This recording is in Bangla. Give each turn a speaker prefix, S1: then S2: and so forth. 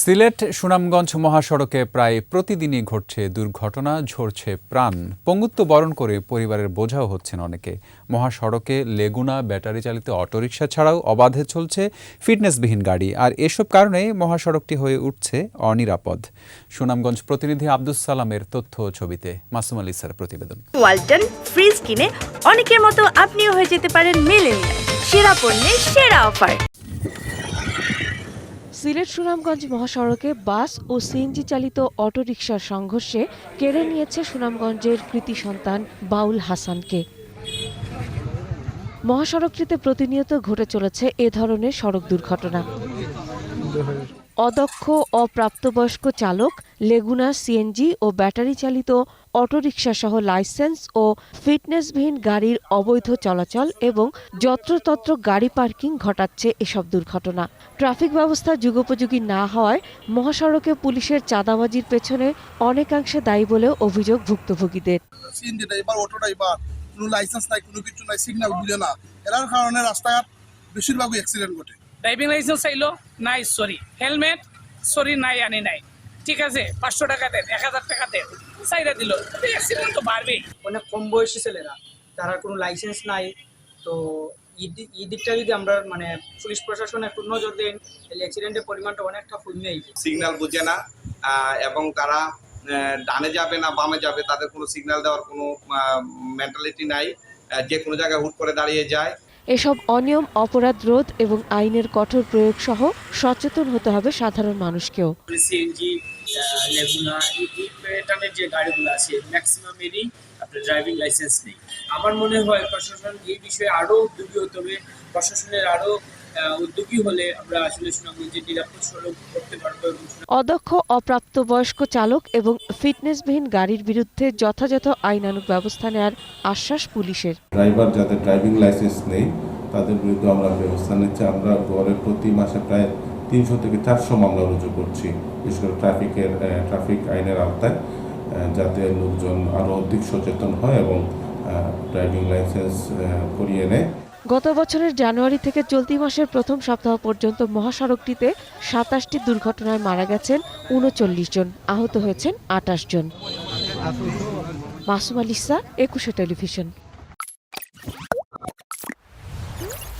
S1: সিলেট সুনামগঞ্জ মহাসড়কে প্রায় প্রতিদিনই ঘটছে দুর্ঘটনা, ঝরছে প্রাণ। পঙ্গুত্ব বরণ করে পরিবারের বোঝাও হচ্ছেন অনেকে। মহাসড়কে লেগুনা ব্যাটারি চালিত অটোরিকশা ছাড়াও অবাধে চলছে ফিটনেসবিহীন গাড়ি। আর এসব কারণে মহাসড়কটি হয়ে উঠছে অনিরাপদ। সুনামগঞ্জ প্রতিনিধি আব্দুস সালামের তথ্য ছবিতে মাসুম আলী স্যার প্রতিবেদন।
S2: ওয়ালটন ফ্রিজ কিনে অনেকের মতো আপনিও হয়ে যেতে পারেন সেরা পণ্যের সেরা অফার।
S3: সিলেট সুনামগঞ্জ মহাসড়কে বাস ও সিএনজি চালিত অটোরিকশার সংঘর্ষে কেড়ে নিয়েছে সুনামগঞ্জের কৃতি সন্তান বাউল হাসানকে। মহাসড়কটিতে প্রতিনিয়ত ঘটে চলেছে এ ধরনের সড়ক দুর্ঘটনা। অদক্ষ, অপ্রাপ্তবয়স্ক চালক, লেগুনা, সিএনজি ও ব্যাটারি চালিত অটোরিকশা সহ লাইসেন্স ও ফিটনেসবিহীন গাড়ির অবৈধ চলাচল এবং যত্রতত্র গাড়ি পার্কিং ঘটাচ্ছে এসব দুর্ঘটনা। ট্রাফিক ব্যবস্থা যুগোপযোগী না হওয়ায় মহাসড়কে পুলিশের চাঁদাবাজির পেছনে অনেকাংশে দায়ী বলেও অভিযোগ ভুক্তভোগীদের।
S4: অটো ড্রাইভার কোনো লাইসেন্স নাই কোনো কিছু নাই সিগন্যাল বুঝে না। এরার কারণে রাস্তাঘাট বেশিরভাগই অ্যাক্সিডেন্ট ঘটে।
S5: ড্রাইভিং লাইসেন্স চাইলো নাই সরি হেলমেট সরি নাই আনি নাই। ঠিক আছে পাঁচশো টাকা দেন এক হাজার টাকা দেন। চাইরা দিল। অ্যাক্সিডেন্ট তো বাড়বেই।
S6: অনেক কম বয়সী ছেলেরা তারা কোনো লাইসেন্স নাই তো এই দিক- দিকটা যদি আমরা মানে পুলিশ প্রশাসন একটু নজর দেন তাহলে অ্যাক্সিডেন্টের পরিমাণটা অনেকটা কমে আইবে
S7: সিগন্যাল বুঝে না এবং তারা ডানে যাবে না বামে যাবে তাদের কোনো সিগন্যাল দেওয়ার কোনো মেন্টালিটি নাই যে কোনো জায়গায় হুট করে দাঁড়িয়ে যায়
S3: এসব অনিয়ম, অপরাধ, রোধ এবং আইনের কঠোর প্রয়োগ সহ সচেতন হতে হবে সাধারণ মানুষকেও।
S8: সিএনজি লেগুনা যে গাড়িগুলো আছে ম্যাক্সিমামেরই আপনার ড্রাইভিং লাইসেন্স নেই। আমার মনে হয় প্রশাসন এই বিষয়ে আরও উদ্যোগী হবে প্রশাসনের আরও উদ্যোগী হলে আমরা আসলে সুনামগঞ্জে নিরাপদ সড়ক করতে পারব এবং
S3: অদক্ষ অপ্রাপ্তবয়স্ক চালক এবং ফিটনেসবিহীন গাড়ির বিরুদ্ধে যথাযথ আইনানুগ ব্যবস্থা নেওয়ার আশ্বাস পুলিশের।
S9: ড্রাইভার যাদের ড্রাইভিং লাইসেন্স নেই তাদের বিরুদ্ধে আমরা ব্যবস্থা নিচ্ছি। আমরা গড়ে প্রতি মাসে প্রায় তিনশো থেকে চারশো মামলা রুজু করছি বিশেষ করে ট্রাফিকের ট্রাফিক আইনের আওতায় যাতে লোকজন আরও অধিক সচেতন হয় এবং ড্রাইভিং লাইসেন্স করিয়ে নেয়।
S3: গত বছরের জানুয়ারি থেকে চলতি মাসের প্রথম সপ্তাহ পর্যন্ত মহাসড়কটিতে সাতাশটি দুর্ঘটনায় মারা গেছেন উনচল্লিশ জন, আহত হয়েছেন আটাশ জন। মাসুম আলিসা একুশে টেলিভিশন।